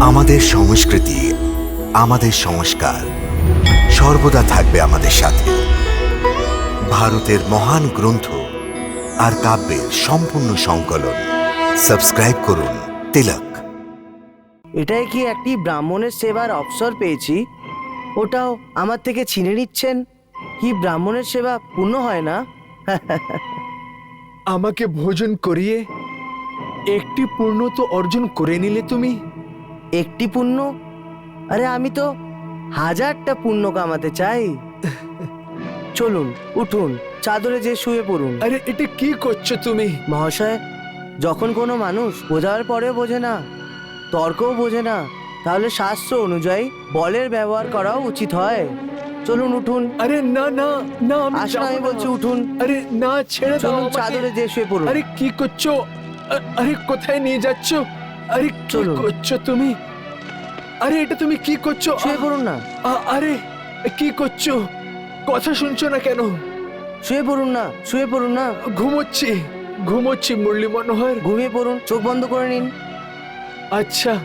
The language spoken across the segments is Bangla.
আমাদের সংস্কৃতি আমাদের সংস্কার সর্বদা থাকবে আমাদের সাথে। ভারতের মহান গ্রন্থ আর কাব্যের সম্পূর্ণ সংকলন। সাবস্ক্রাইব করুন তিলক। এটাই কি একটি ব্রাহ্মণের সেবার অবসর পেয়েছি? ওটাও আমার থেকে ছিনে নিচ্ছেন? কি ব্রাহ্মণের সেবা পূর্ণ হয় না? আমাকে ভোজন করিয়ে একটি পূর্ণ তো অর্জন করে নিলে তুমি? একটি পুণ্য? আরে আমি তো হাজারটা পুণ্য কামাতে চাই। চলুন উঠুন চাদরে যে শুয়ে পড়ুন। আরে এটা কি করছ তুমি? মহাশয় যখন কোনো মানুষ বোঝার পরেও বোঝে না তর্কও বোঝে না তাহলে শাস্ত্র অনুযায়ী বলের ব্যবহার করাও উচিত হয়। চলুন উঠুন। আরে না না না আসলে আমি বলছি উঠুন। আরে না ছেড়ে দাও চলুন চাদরে যে শুয়ে পড়ুন। আরে কি করছ? আরে কোথায় নিয়ে যাচ্ছ? আরে কি। করছ তুমি? আরে এটা তুমি কি করছ? শুয়ে পড়ুন না। আ- আরে কি করছ? কথা শুনছো না কেন? শুয়ে পড়ুন না শুয়ে পড়ুন না। ঘুমোচ্ছি ঘুমোচ্ছি মুরলি মনোহর। ঘুমিয়ে পড়ুন চোখ বন্ধ করে নিন। আচ্ছা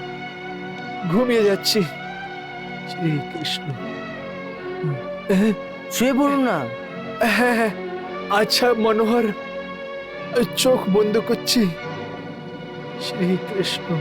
ঘুমিয়ে যাচ্ছি। শ্রী কৃষ্ণ। হ্যাঁ। শুয়ে পড়ুন না। হ্যাঁ হ্যাঁ। আচ্ছা মনোহর চোখ বন্ধ করছি। শ্রী কৃষ্ণ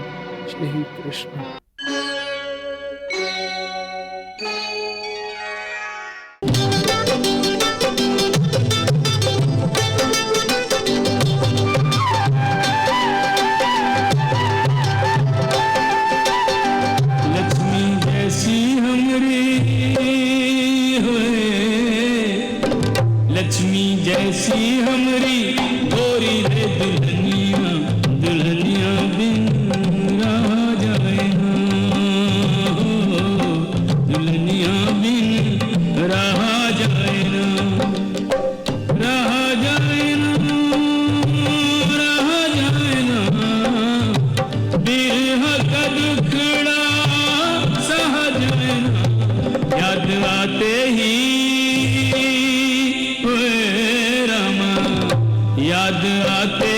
याद आते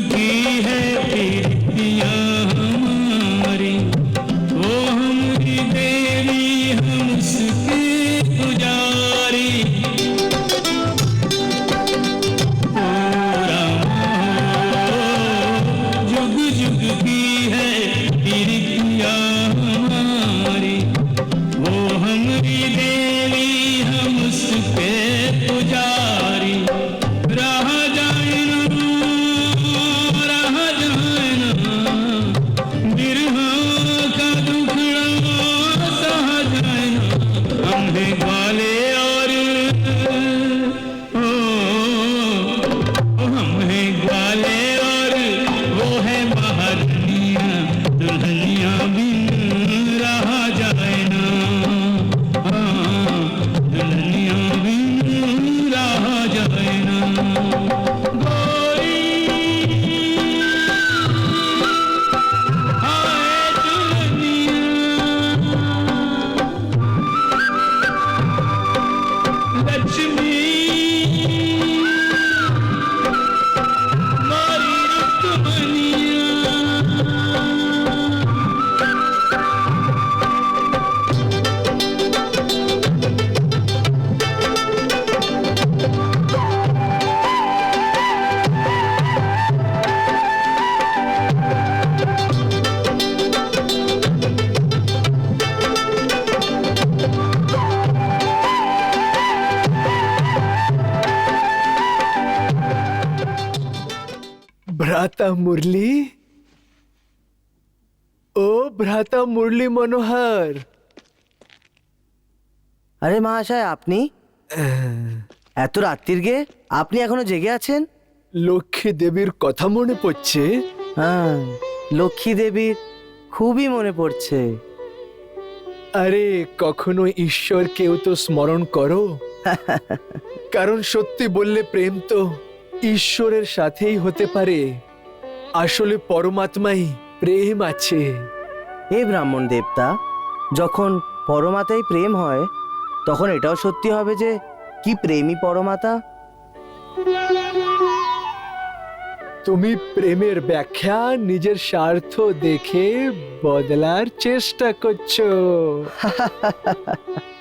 की है पीतियाँ हमारी वो हम ही दे। ভ্রাতা মুরলি? ও ভ্রাতা মুরলি মনোহর। আরে মহাশয় আপনি? এত রাত্রির গে আপনি এখনও জেগে আছেন? লক্ষ্মী দেবীর কথা মনে পড়ছে? হ্যাঁ লক্ষ্মী দেবীর খুবই মনে পড়ছে। আরে কখনো ঈশ্বরকেও তো স্মরণ করো? কারণ সত্যি বললে প্রেম তো ঈশ্বরের সাথেই হতে পারে। আসলে পরমাত্মাই প্রেম আছে। হে ব্রাহ্মণ দেবতা যখন পরমাতাই প্রেম হয় তখন এটাও সত্যি হবে যে কি প্রেমী পরমাতা? তুমি প্রেমের ব্যাখ্যা নিজের স্বার্থ দেখে বদলার চেষ্টা করছ।